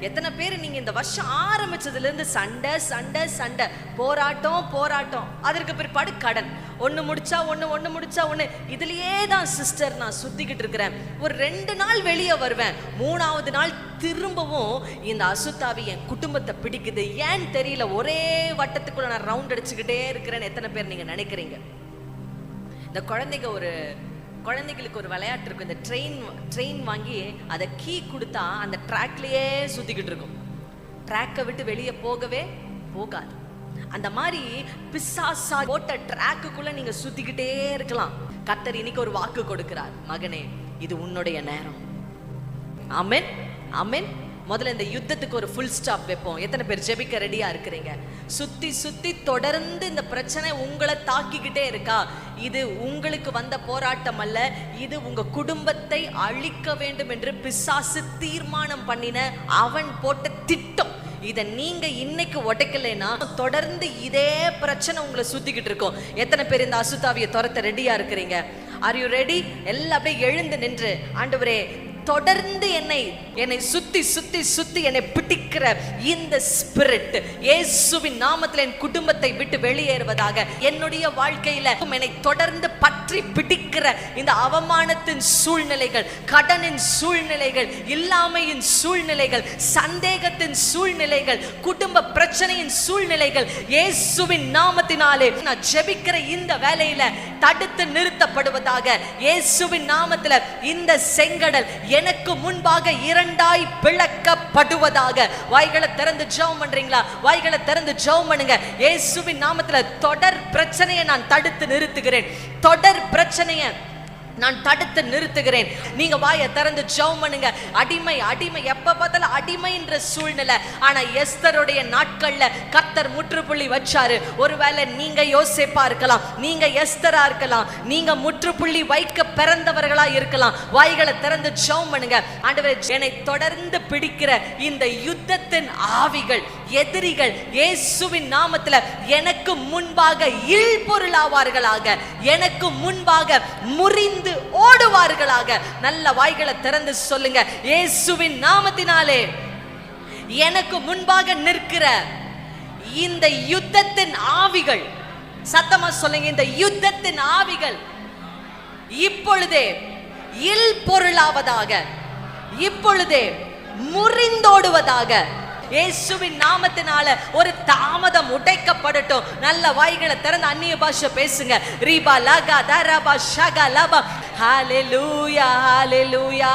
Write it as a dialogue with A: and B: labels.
A: எத்தனை பேர் நீங்க இந்த வருஷம் ஆரம்பிச்சதுல இருந்து சண்டை சண்டை சண்டை. போராட்டம் போராட்டம். அதற்கு பிற்பாடு கடன். ஒண்ணு முடிச்சா ஒண்ணு ஒண்ணு முடிச்சா ஒண்ணு. இதுலயே தான் சிஸ்டர் நான் சுத்திக்கிட்டு இருக்கிறேன். ஒரு ரெண்டு நாள் வெளியே வருவேன். மூணாவது நாள் திரும்பவும் இந்த அசுத்தாவி என் குடும்பத்தை பிடிக்குது. ஏன்னு தெரியல? ஒரே வட்டத்துக்குள்ள நான் ரவுண்ட் அடிச்சுக்கிட்டே இருக்கிறேன்னு எத்தனை பேர் நீங்க நினைக்கிறீங்க? இந்த குழந்தைங்க ஒரு குழந்தைகளுக்கு ஒரு விளையாட்டு இருக்கும். இந்த ட்ரெயின் ட்ரெயின் வாங்கி அதை கீ கொடுத்தா அந்த ட்ராக்லேயே சுத்திக்கிட்டு இருக்கும். ட்ராக்கை விட்டு வெளியே போகவே போகாது. அந்த மாதிரி பிசாசா போட்ட ட்ராக்குக்குள்ள நீங்க சுத்திக்கிட்டே இருக்கலாம். கத்தர் இன்னைக்கு ஒரு வாக்கு கொடுக்கிறார். மகனே இது உன்னுடைய நேரம். அமென் அமென் முதல்ல இந்த யுத்தத்துக்கு ஒரு ஃபுல் ஸ்டாப் வைப்போம். எத்தனை பேர் ஜெபிக்க ரெடியா இருக்கிறீங்க? சுத்தி சுத்தி தொடர்ந்து இந்த பிரச்சனை உங்களை தாக்கிக்கிட்டே இருக்கா? இது உங்களுக்கு வந்த போராட்டம் அல்ல இது உங்க குடும்பத்தை அழிக்க வேண்டும் என்று பிசாசு தீர்மானம் பண்ணின அவன் போட்ட திட்டம். இதை நீங்க இன்னைக்கு உடைக்கலைன்னா தொடர்ந்து இதே பிரச்சனை உங்களை சுத்திக்கிட்டு இருக்கும். எத்தனை பேர் இந்த அசுத்தாவியை துரத்த ரெடியா இருக்கிறீங்க? ஆர் யூ ரெடி எல்லாம் அப்படியே எழுந்து நின்று ஆண்டவரே தொடர்ந்து என்னை என்னை சுத்தி சுத்தி சுத்தி என்னை பிடிக்கிற இந்த ஸ்பிரிட் இயேசுவின் நாமத்தில் என் குடும்பத்தை விட்டு வெளியேறுவதாக என்னுடைய வாழ்க்கையில என்னை தொடர்ந்து பற்றி பிடிக்கிற இந்த அவமானத்தின் சூழ்நிலைகள் கடனின் சூழ்நிலைகள் இல்லாமையின் சூழ்நிலைகள் சந்தேகத்தின் சூழ்நிலைகள் குடும்ப பிரச்சனையின் சூழ்நிலைகள் இயேசுவின் நாமத்தினாலே நான் ஜெபிக்கிற இந்த வேலையில தடுத்து நிறுத்தப்படுவதாக இயேசுவின் நாமத்துல இந்த செங்கடல் எனக்கு முன்பாக இரண்டாய் பிளக்கப்படுவதாக. வாய்களை திறந்து ஜெபம் பண்றீங்களா? வாய்களை திறந்து ஜெபம் பண்ணுங்க. இயேசுவின் நாமத்துல தொடர் பிரச்சனையை நான் தடுத்து நிறுத்துகிறேன். தொடர் பிரச்சனையை நான் தடுத்து நிறுத்துகிறேன். நீங்க வாயை திறந்து ஜெபம் பண்ணுங்க. அடிமை அடிமை எப்ப பார்த்தாலும் அடிமைன்ற சூழ்நிலை. ஆனா எஸ்தருடைய நாட்கள்ல கத்தர் முற்றுப்புள்ளி வச்சாரு. ஒருவேளை நீங்க யோசிப்பா இருக்கலாம். நீங்க எஸ்தரா இருக்கலாம். நீங்க முற்றுப்புள்ளி வைக்க பிறந்தவர்களா இருக்கலாம். வாய்களை திறந்து ஜெபம் பண்ணுங்க. ஆண்டவரே என்னை தொடர்ந்து பிடிக்கிற இந்த யுத்தத்தின் ஆவிகள் எதிரிகள் இயேசுவின் நாமத்தில் எனக்கு முன்பாக இல்பொருளாவார்களாக எனக்கு முன்பாக முறிந்து ஓடுவார்களாக. நல்ல வாய்களை திறந்து சொல்லுங்க. இயேசுவின் நாமத்தினாலே எனக்கு முன்பாக நிற்கிற இந்த யுத்தத்தின் ஆவிகள் சத்தமா சொல்லுங்க இந்த யுத்தத்தின் ஆவிகள் இப்பொழுதே இல் பொருளாவதாக இப்பொழுதே முறிந்தோடுவதாக இயேசுவின் நாமத்தினால ஒரு தாமதம் உடைக்கப்படட்டும். நல்ல வாய்களை திறந்து அந்நிய பாஷை பேசுங்க. ரீபா லகா தரபா ஷகா லபா ஹalleluya ஹalleluya.